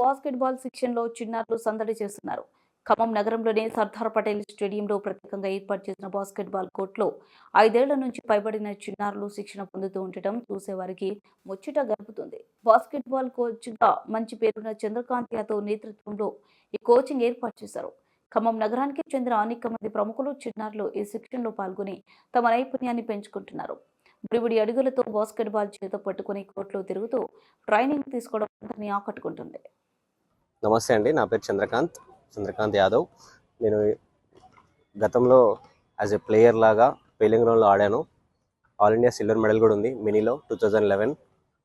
Basketball శిక్షణలో చిన్నారులు సందడి చేస్తున్నారు. ఖమ్మం నగరంలోని సర్దార్ పటేల్ స్టేడియంలో ప్రత్యేకంగా ఏర్పాటు చేసిన బాస్కెట్బాల్ కోర్టులో ఐదేళ్ళ నుంచి పైబడిన చిన్నారులు శిక్షణ పొందుతూ ఉండటం చూసేవారికి ముచ్చట గడుపుతుంది బాస్కెట్బాల్ కోచ్గా మంచి పేరున్న చంద్రకాంత్ యాదవ్ నేతృత్వంలో ఈ కోచింగ్ ఏర్పాటు చేశారు. ఖమ్మం నగరానికి చెందిన అనేక మంది ప్రముఖులు చిన్నారులు ఈ శిక్షణలో పాల్గొని తమ నైపుణ్యాన్ని పెంచుకుంటున్నారు. బుడిబుడి అడుగులతో బాస్కెట్బాల్ చేత పట్టుకుని కోర్టులో తిరుగుతూ ట్రైనింగ్ తీసుకోవడం అందరినీ ఆకట్టుకుంటుంది. నమస్తే అండి నా పేరు చంద్రకాంత్ చంద్రకాంత్ యాదవ్. నేను గతంలో యాజ్ ఎ ప్లేయర్ లాగా పేలింగ్ గ్రౌండ్లో ఆడాను. ఆల్ ఇండియా సిల్వర్ మెడల్ కూడా ఉంది మినీలో two thousand eleven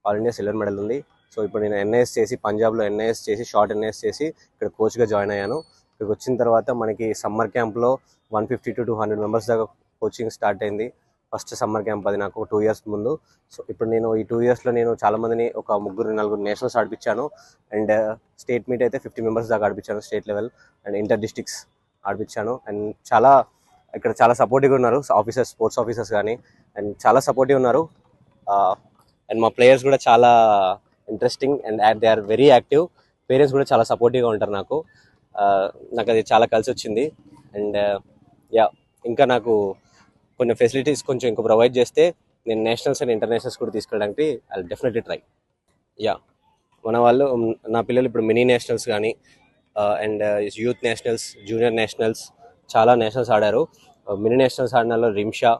all India silver medal ఉంది. సో ఇప్పుడు నేను ఎన్ఐఎస్ చేసి పంజాబ్లో ఎన్ఐఎస్ చేసి షార్ట్ ఎన్ఐఎస్ చేసి ఇక్కడ కోచ్గా జాయిన్ అయ్యాను. ఇక్కడికి వచ్చిన తర్వాత మనకి సమ్మర్ క్యాంప్లో one fifty to two hundred members దాకా కోచింగ్ స్టార్ట్ అయింది. ఫస్ట్ సమ్మర్ క్యాంప్ అది నాకు టూ ఇయర్స్ ముందు. సో ఇప్పుడు నేను ఈ టూ ఇయర్స్లో నేను చాలా మందిని ఒక ముగ్గురు నలుగురు నేషనల్స్ ఆడిపించాను అండ్ స్టేట్ మీట్ అయితే ఫిఫ్టీ మెంబర్స్ దాకా ఆడిపించాను state level. And inter districts ఆడిపించాను and చాలా ఇక్కడ చాలా సపోర్టివ్గా ఉన్నారు. ఆఫీసర్స్ స్పోర్ట్స్ ఆఫీసర్స్ కానీ అండ్ చాలా సపోర్టివ్ ఉన్నారు. అండ్ మా ప్లేయర్స్ కూడా చాలా interesting and they are very active. Parents కూడా చాలా సపోర్టివ్గా ఉంటారు నాకు. నాకు అది చాలా కలిసి వచ్చింది అండ్ యా ఇంకా నాకు కొన్ని ఫెసిలిటీస్ కొంచెం ఇంకా ప్రొవైడ్ చేస్తే నేను నేషనల్స్ అండ్ ఇంటర్నేషనల్స్ కూడా తీసుకెళ్ళడానికి ఐ డెఫినెట్లీ ట్రై యా మన వాళ్ళు నా పిల్లలు ఇప్పుడు మినీ నేషనల్స్ కానీ and youth nationals junior nationals చాలా నేషనల్స్ ఆడారు. మినీ నేషనల్స్ ఆడినలో వాళ్ళు రిమ్షా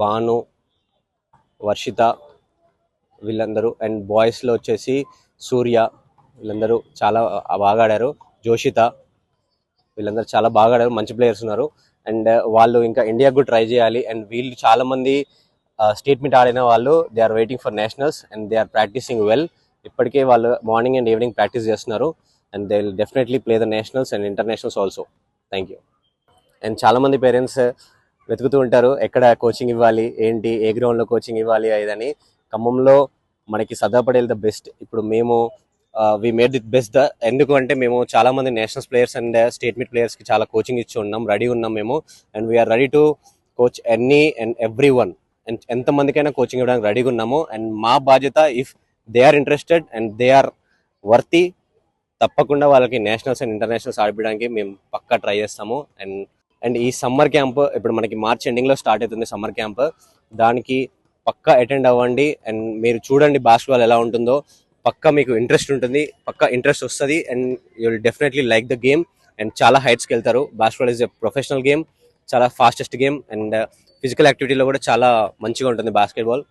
బాను వర్షిత వీళ్ళందరూ అండ్ బాయ్స్లో వచ్చేసి సూర్య వీళ్ళందరూ చాలా బాగా ఆడారు. జోషిత వీళ్ళందరూ చాలా బాగా ఆడారు. మంచి ప్లేయర్స్ ఉన్నారు. అండ్ వాళ్ళు ఇంకా ఇండియాకు కూడా ట్రై చేయాలి. అండ్ వీళ్ళు చాలా మంది స్టేట్ మీట్ ఆడిన వాళ్ళు they are waiting for nationals and they are practising well ఇప్పటికే వాళ్ళు మార్నింగ్ అండ్ ఈవినింగ్ ప్రాక్టీస్ చేస్తున్నారు. And they will definitely play the nationals and internationals also thank you and చాలామంది పేరెంట్స్ వెతుకుతూ ఉంటారు ఎక్కడ కోచింగ్ ఇవ్వాలి ఏంటి ఏ గ్రౌండ్లో కోచింగ్ ఇవ్వాలి అదని ఖమ్మంలో మనకి సదాపడేది ద బెస్ట్. ఇప్పుడు మేము we made it best the మేము చాలా మంది nationals players and state meet ప్లేయర్స్కి చాలా కోచింగ్ ఇచ్చి ఉన్నాం రెడీ ఉన్నాం మేము. And we are ready to coach any and every one and ఎంత మందికైనా కోచింగ్ ఇవ్వడానికి రెడీగా ఉన్నాము. అండ్ మా బాధ్యత if they are interested and they are worthy తప్పకుండా వాళ్ళకి నేషనల్స్ అండ్ ఇంటర్నేషనల్స్ ఆడిపించడానికి మేము పక్కా ట్రై చేస్తాము. అండ్ అండ్ ఈ సమ్మర్ క్యాంప్ ఇప్పుడు మనకి మార్చ్ ఎండింగ్లో స్టార్ట్ అవుతుంది సమ్మర్ క్యాంప్ దానికి పక్కా అటెండ్ అవ్వండి. అండ్ మీరు చూడండి బాస్కెట్బాల్ ఎలా ఉంటుందో. పక్కా మీకు ఇంట్రెస్ట్ ఉంటుంది పక్కా ఇంట్రెస్ట్ వస్తుంది and you will definitely like the game and చాలా హైట్స్కి వెళ్తారు. Basketball is a professional game చాలా ఫాస్టెస్ట్ గేమ్ అండ్ ఫిజికల్ యాక్టివిటీలో కూడా చాలా మంచిగా ఉంటుంది basketball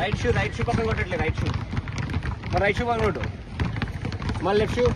right shoe right shoe పక్కన కొట్టట్లేదు రైట్ షూ మరి రైట్ షూ పక్కన కొట్టు. మళ్ళీ లెఫ్ట్ షూ